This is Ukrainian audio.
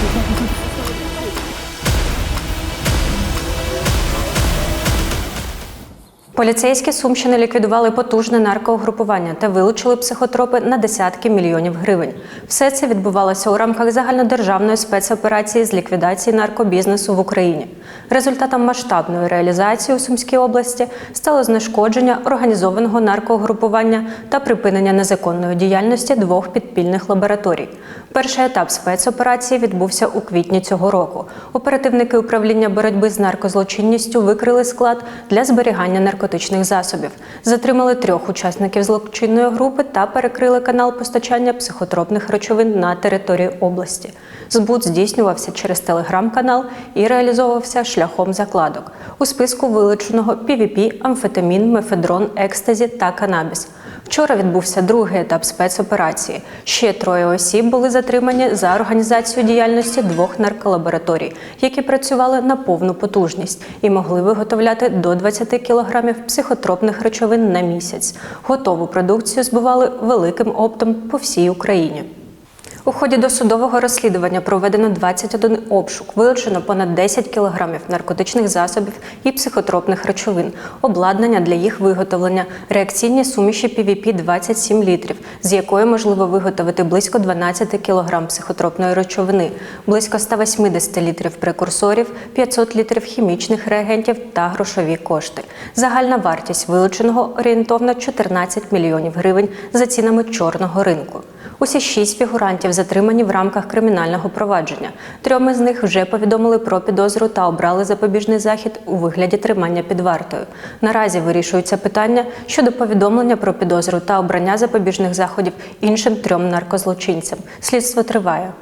守护护住 Поліцейські Сумщини ліквідували потужне наркоугрупування та вилучили психотропи на десятки мільйонів гривень. Все це відбувалося у рамках загальнодержавної спецоперації з ліквідації наркобізнесу в Україні. Результатом масштабної реалізації у Сумській області стало знешкодження організованого наркоугрупування та припинення незаконної діяльності двох підпільних лабораторій. Перший етап спецоперації відбувся у квітні цього року. Оперативники управління боротьби з наркозлочинністю викрили склад для зберігання наркотичних засобів, затримали трьох учасників злочинної групи та перекрили канал постачання психотропних речовин на території області. Збут здійснювався через телеграм-канал і реалізовувався шляхом закладок. У списку вилученого PVP, амфетамін, мефедрон, екстазі та канабіс. Вчора відбувся другий етап спецоперації. Ще троє осіб були затримані за організацію діяльності двох нарколабораторій, які працювали на повну потужність і могли виготовляти до 20 кілограмів психотропних речовин на місяць. Готову продукцію збивали великим оптом по всій Україні. У ході досудового розслідування проведено 21 обшук, вилучено понад 10 кілограмів наркотичних засобів і психотропних речовин, обладнання для їх виготовлення, реакційні суміші PVP 27 літрів, з якої можливо виготовити близько 12 кілограм психотропної речовини, близько 180 літрів прекурсорів, 500 літрів хімічних реагентів та грошові кошти. Загальна вартість вилученого орієнтовно 14 мільйонів гривень за цінами чорного ринку. Усі шість фігурантів затримані в рамках кримінального провадження. Трьом із них вже повідомили про підозру та обрали запобіжний захід у вигляді тримання під вартою. Наразі вирішується питання щодо повідомлення про підозру та обрання запобіжних заходів іншим трьом наркозлочинцям. Слідство триває.